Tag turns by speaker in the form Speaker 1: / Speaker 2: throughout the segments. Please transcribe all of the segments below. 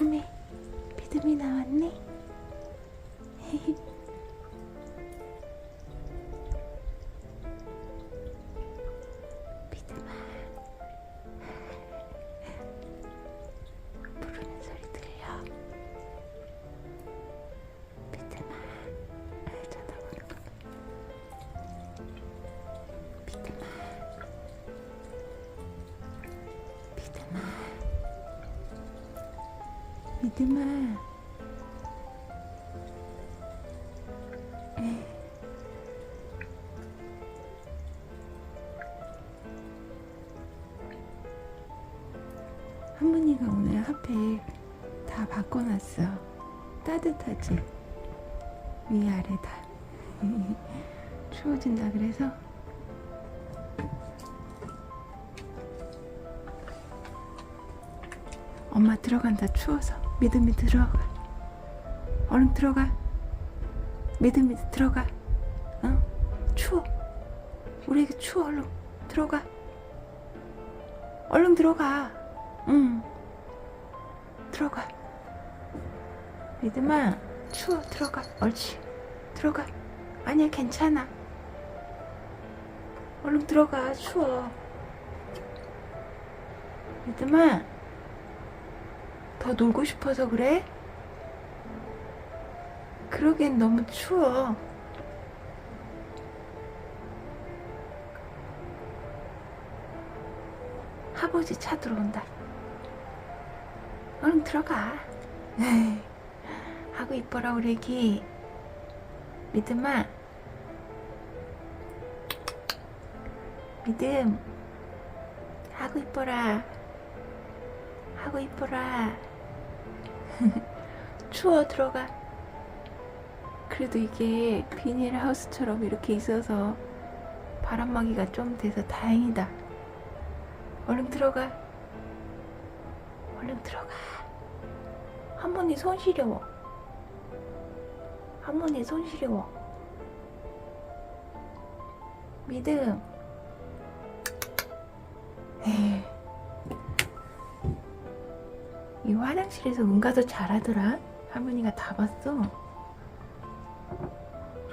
Speaker 1: 어메, 믿음이 나왔네. 믿음아. 믿음아. 할머니가 오늘 핫팩 다 바꿔놨어. 따뜻하지? 위아래 다. 추워진다 그래서 엄마 들어간다 추워서 믿음이 들어가 얼른 들어가. 믿음이 들어가. 어? 추워. 우리에게 추워 얼른 들어가. 얼른 들어가. 응. 들어가. 믿음아 추워. 들어가. 옳지. 들어가. 아니야 괜찮아. 얼른 들어가. 추워. 믿음아 더 놀고 싶어서 그래? 그러기엔 너무 추워. 아버지 차 들어온다. 얼른 들어가. 하고 이뻐라 우리 애기. 믿음아. 믿음. 하고 이뻐라. 하고 이뻐라. 추워 들어가. 그래도 이게 비닐 하우스처럼 이렇게 있어서 바람막이가 좀 돼서 다행이다. 얼른 들어가. 얼른 들어가. 할머니 손 시려워. 할머니 손 시려워. 믿음. 에이. 이 화장실에서 응가도 잘하더라. 할머니가 다 봤어.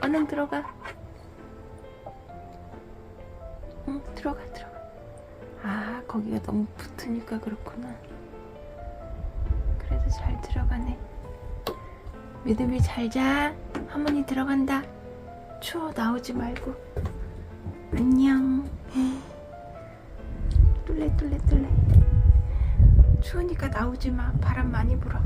Speaker 1: 얼른 들어가. 응, 들어가, 들어가. 아, 거기가 너무 붙으니까 그렇구나. 그래도 잘 들어가네. 믿음이 잘 자. 할머니 들어간다. 추워, 나오지 말고. 안녕. 뚫레, 뚫레, 뚫레. 추우니까 나오지 마. 바람 많이 불어.